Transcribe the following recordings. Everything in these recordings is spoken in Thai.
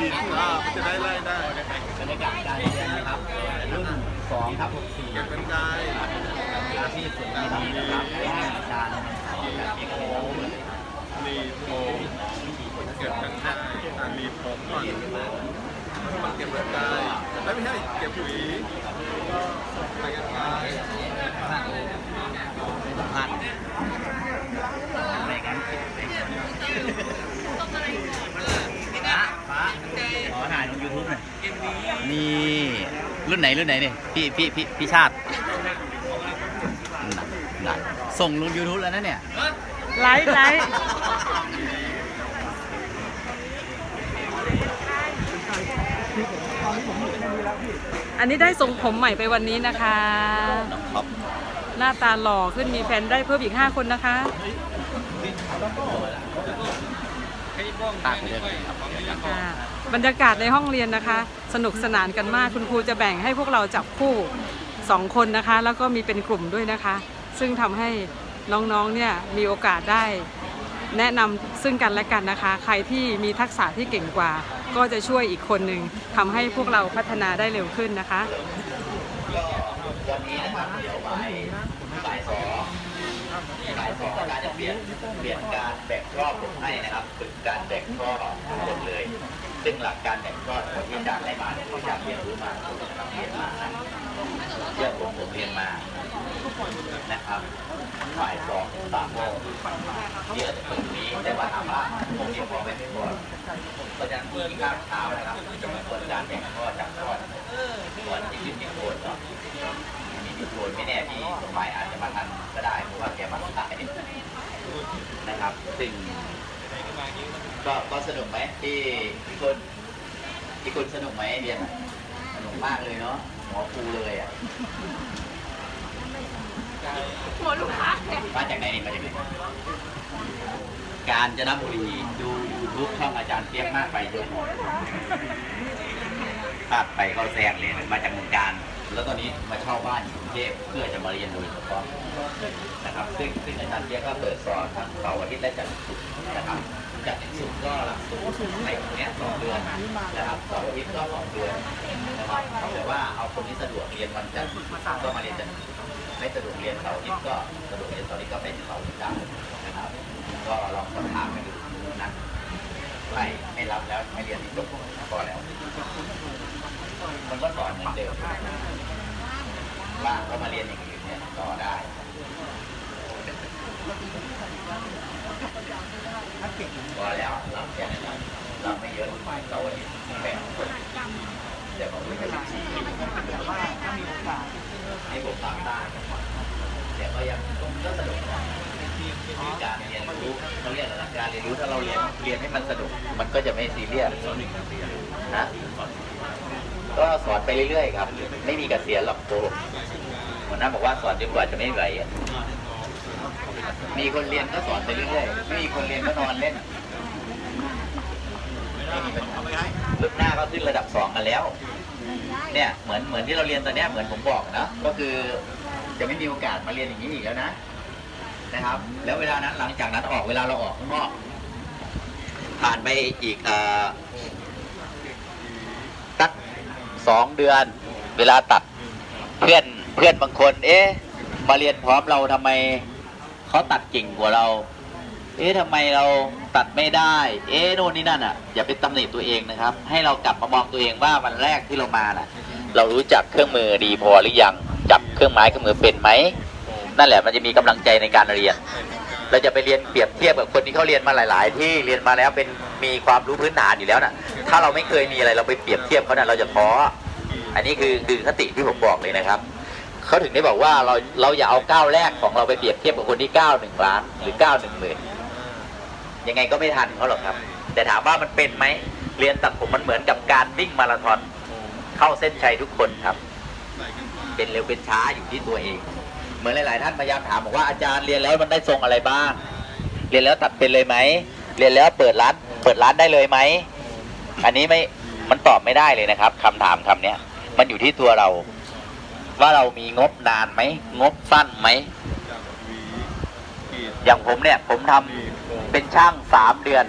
ดีขึ้นอ่ามันจะได้ไล่ได้บรรยากาศการเรียนนะครับรุ่นสองครับ64เก็บเป็นกายอาชีพสุดดีนะครับอาจารย์เอกโอรีผมเก็บเป็นกายอ่ารีผมก่อนมันเก็บเป็นกายแล้วไม่ใช่เก็บหวีไปกันกายสัมภาษณ์อะไรกันนะฟ้าขอถ่ายลงยูทูบหน่อย นี่ รุ่นไหนรุ่นไหนเนี่ยพี่พี่พี่พี่ชาตินั่นส่งลง YouTube แล้วนะเนี่ย ไลฟ์ไลฟ์อันนี้ได้ทรงผมใหม่ไปวันนี้นะคะน้องท็อปหน้าตาหล่อขึ้นมีแฟนได้เพิ่มอีก 5 คนนะคะตากไปเลยครับ ค่ะบรรยากาศในห้องเรียนนะคะ สนุกสนานกันมาก คุณครูจะแบ่งให้พวกเราจับคู่ 2 คนนะคะ แล้วก็มีเป็นกลุ่มด้วยนะคะ ซึ่งทำให้น้องๆเนี่ยมีโอกาสได้แนะนำซึ่งกันและกันนะคะ ใครที่มีทักษะที่เก่งกว่า ก็จะช่วยอีกคนหนึ่งทำให้พวกเราพัฒนาได้เร็วขึ้นนะคะ วันนี้นะครับเดี๋ยวบ่ายบ่ายสอง บ่ายสองอารจะเปลี่ยนเปลี่ยนการแบ่งรอบผมให้นะครับฝึกการแบ่งรอบทั้งหมดเลย ซึ่งหลักการแบ่งรอบคนที่อาจารย์ได้มาเนี่จารย์เรียนรู้มาเรียนมาเรื่องผมผมเรียนมานะครับบ่ายสองสามโมงเยวจะเปิดนี้แต่ว่าถามว่าคงเดียวพอไหมไม่พอเพราะฉะนั้นเมื่อข้าวเช้านะครับจะมาเปิดการแบ่งรอบจากรอบส่วนที่ขึ้นที่โคนเนาะ มีพี่โคนไม่แน่พี่สมัยอาจจะมาทันก็ได้เพราะว่าแกมาสายนะครับซึ่งก็ก็สนุกไหมที่พี่คนพี่คนสนุกไหมเรียนอะสนุกมากเลยเนาะหัวฟูเลยอะหัวลูกค้ามาจากไหนนี่มาจากไหนกาญจนบุรีดูยูทูบช่องอาจารย์เปียกมากไปเยอะพลาดไปเข้าแซงเลยมาจากเมืองการ แล้วตอนนี้มาเช่าบ้านอยู่กรุงเทพเพื่อจะมาเรียนโดยเฉพาะนะครับ ซึ่งซึ่งอาจารย์เปียกก็เปิดสอนทั้งเสาร์อาทิตย์และจันทร์ศุกร์นะครับจันทร์ศุกร์ก็หลักสูตรในตรงเนี้ยสองเดือนนะครับเสาร์อาทิตย์ก็สองเดือนนะครับแต่ว่าเอาคนที่สะดวกเรียนวันจันทร์ก็มาเรียนจันทร์ไม่สะดวกเรียนเสาร์อาทิตย์ก็สะดวกเรียนเสาร์อาทิตย์ก็เป็นเสาร์อาทิตย์นะครับ ก็ลองสอบถามกันดูนะ ไม่ไม่รับแล้วไม่เรียนที่จบพอแล้ว มันก็สอนเหมือนเดิมว่างก็มาเรียนอย่างอื่นเนี่ยต่อได้พอแล้วรับแค่นั้นรับไม่เยอะหมายเสาร์อาทิตย์แบ่งคนเดี๋ยวผมไม่ไปสิบสี่ให้ผมตามได้แต่ก็ยังก็สนุกนะ คือการเรียนรู้เขาเรียกอะไรนะการเรียนรู้ถ้าเราเรียนเรียนให้มันสนุก มันก็จะไม่ซีเรียสนะก็สอนไปเรื่อยๆครับ ไม่มีเกษียณหรอกโตหัวหน้าบอกว่าสอนจนกว่าจะไม่ไหวอะมีคนเรียนก็สอนไปเรื่อยๆ ไม่มีคนเรียนก็นอนเล่นไม่มีปัญหาลึกหน้าก็ขึ้นระดับสองกันแล้ว เนี่ยเหมือนเหมือนที่เราเรียนตอนเนี้ยเหมือนผมบอกนะ ก็คือจะไม่มีโอกาสมาเรียนอย่างนี้อีกแล้วนะ นะครับ แล้วเวลานั้นหลังจากนั้นออกเวลาเราออกข้างนอกผ่านไปอีกสักสองเดือน เวลาตัดเพื่อนเพื่อนบางคน เอ๊ะมาเรียนพร้อมเราทำไมเขาตัดเก่งกว่าเรา เอ๊ะทำไมเราตัดไม่ได้ เอ๊ะโน่นนี่นั่นอะ อย่าไปตำหนิตัวเองนะครับ ให้เรากลับมามองตัวเองว่าวันแรกที่เรามาน่ะ เรารู้จักเครื่องมือดีพอหรือยังจับเครื่องไม้เครื่องมือเป็นไหม นั่นแหละมันจะมีกำลังใจในการเรียน เราจะไปเรียนเปรียบเทียบกับคนที่เขาเรียนมาหลาย ๆ ที่เรียนมาแล้วเป็นมีความรู้พื้นฐานอยู่แล้วน่ะ ถ้าเราไม่เคยมีอะไรเราไปเปรียบเทียบเขาน่ะเราจะท้ออันนี้คือคือคติที่ผมบอกเลยนะครับเขาถึงได้บอกว่าเราเราอย่าเอาก้าวแรกของเราไปเปรียบเทียบกับคนที่ก้าวหนึ่งล้านหรือก้าวหนึ่งหมื่นยังไงก็ไม่ทันเขาหรอกครับ แต่ถามว่ามันเป็นไหมเรียนตัดผมมันเหมือนกับการวิ่งมาราธอนเข้าเส้นชัยทุกคนครับ เป็นเร็วเป็นช้าอยู่ที่ตัวเอง เหมือนหลาย ๆ ท่านพยายามถามบอกว่าอาจารย์เรียนแล้วมันได้ทรงอะไรบ้าง เรียนแล้วตัดเป็นเลยไหม เรียนแล้วเปิดร้าน เปิดร้านได้เลยไหม อันนี้ไม่มันตอบไม่ได้เลยนะครับคำถามคำเนี้ย มันอยู่ที่ตัวเรา ว่าเรามีงบนานไหม งบสั้นไหม อย่างผมเนี่ย ผมทำเป็นช่างสามเดือน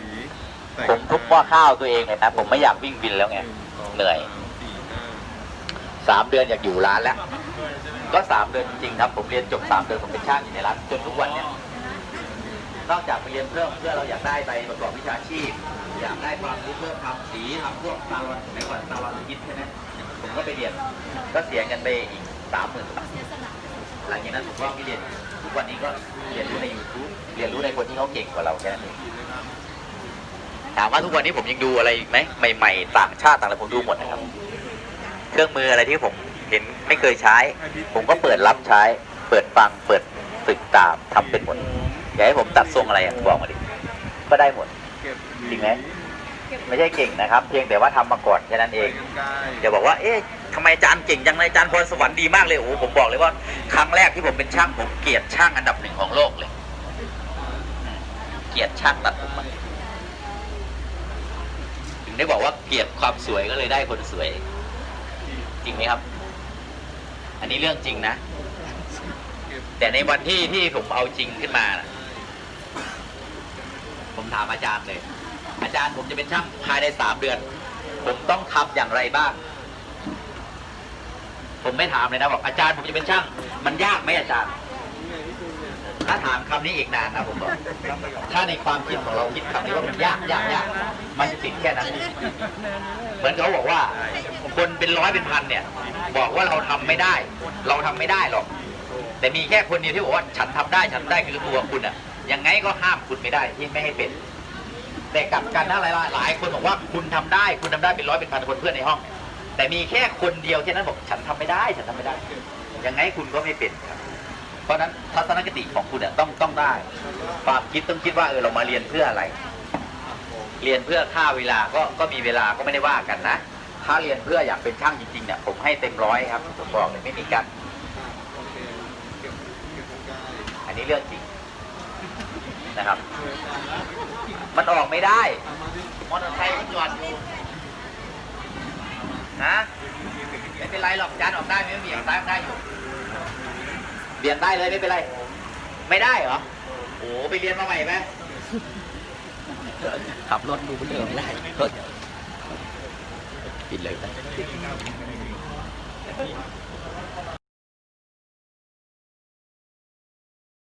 ผมทุบหม้อข้าวตัวเองเลยนะ ผมไม่อยากวิ่งวินแล้วไง เหนื่อย สามเดือนอยากอยู่ร้านแล้ว ก็สามเดือนจริงๆครับผมเรียนจบสามเดือนผมเป็นช่างอยู่ในร้านจนทุกวันเนี่ยนอกจากไปเรียนเพิ่มเพื่อเราอยากได้ใบประกอบวิชาชีพ อยากได้ความรู้เพิ่มทำสีทำพวกตาลอนในก่อนตาลอนคิดใช่ไหมผมก็ไปเรียนก็เสียเงินไปอีกสามหมื่นบาทหลังจากนั้นผมก็ไม่เรียนทุกวันนี้ก็เรียนรู้ใน YouTube เรียนรู้ในคนที่เขาเก่งกว่าเราแค่นั้นเองถามว่าทุกวันนี้ผมยังดูอะไรไหมใหม่ ๆ ต่างชาติต่างอะไรผมดูหมดนะครับ เครื่องมืออะไรที่ผมเห็นไม่เคยใช้ ผมก็เปิดรับใช้ เปิดฟัง เปิดฝึกตามทำเป็นหมดอยากให้ผมตัดทรงอะไรอะบอกมาดิก็ได้หมดเก็บจริงไหมไม่ใช่เก่งนะครับ เพียงแต่ว่าทำมาก่อนแค่นั้นเองกันไกลอย่าบอกว่า เอ๊ะทำไมอาจารย์เก่งจังเลยอาจารย์พรสวรรค์ดีมากเลยโอ้โหผมบอกเลยว่า ครั้งแรกที่ผมเป็นช่างผมเกลียดช่างอันดับหนึ่งของโลกเลยอืมเกลียดช่างตัดผมอะถึงได้บอกว่าเกลียดความสวยก็เลยได้คนสวย จริงไหมครับ อันนี้เรื่องจริงนะ แต่ในวันที่ที่ผมเอาจริงขึ้นมานะผมถามอาจารย์เลย อาจารย์ผมจะเป็นช่างภายในสามเดือน ผมต้องทำอย่างไรบ้าง ผมไม่ถามเลยนะบอกอาจารย์ผมจะเป็นช่าง มันยากไหมอาจารย์ ถ้าถามคำนี้อีกนานนะผมบอกถ้าในความคิดของเราคิดคำนี้ว่ามันยากยากยากมันจะติดแค่นั้นเหมือนเขาบอกว่า คนเป็นร้อยเป็นพันเนี่ย บอกว่าเราทำไม่ได้ เราทำไม่ได้หรอก แต่มีแค่คนเดียวที่บอกว่าฉันทำได้ฉันทำได้คือตัวคุณอะยังไงก็ห้ามคุณไม่ได้ที่ไม่ให้เป็น แต่กลับกันนะหลายหลายคนบอกว่าคุณทำได้ คุณทำได้เป็นร้อยเป็นพันคนเพื่อนในห้อง แต่มีแค่คนเดียวแค่นั้นบอกฉันทำไม่ได้ ฉันทำไม่ได้ ยังไงคุณก็ไม่เป็นครับ ราะฉะนั้นทัศนคติของคุณเนี่ยต้องต้องได้ ความคิดต้องคิดว่าเออเรามาเรียนเพื่ออะไร เรียนเพื่อค่าเวลาก็ก็มีเวลาก็ไม่ได้ว่ากันนะ ถ้าเรียนเพื่ออยากเป็นช่างจริงๆเนี่ยผมให้เต็มร้อยครับผมบอกเลยไม่มีกัน อันนี้เรื่องจริงนะครับ มันออกไม่ได้ มอเตอร์ไซค์มันจอดอยู่นะไม่เป็นไรหรอกจานออกได้ไม่มีออกซ้ายออกได้อยู่ เรียนได้เลยไม่เป็นไร ไม่ได้เหรอ โอ้ไปเรียนมาใหม่ไหมขับรถดูเรื่องไม่ได้รถปิดเลย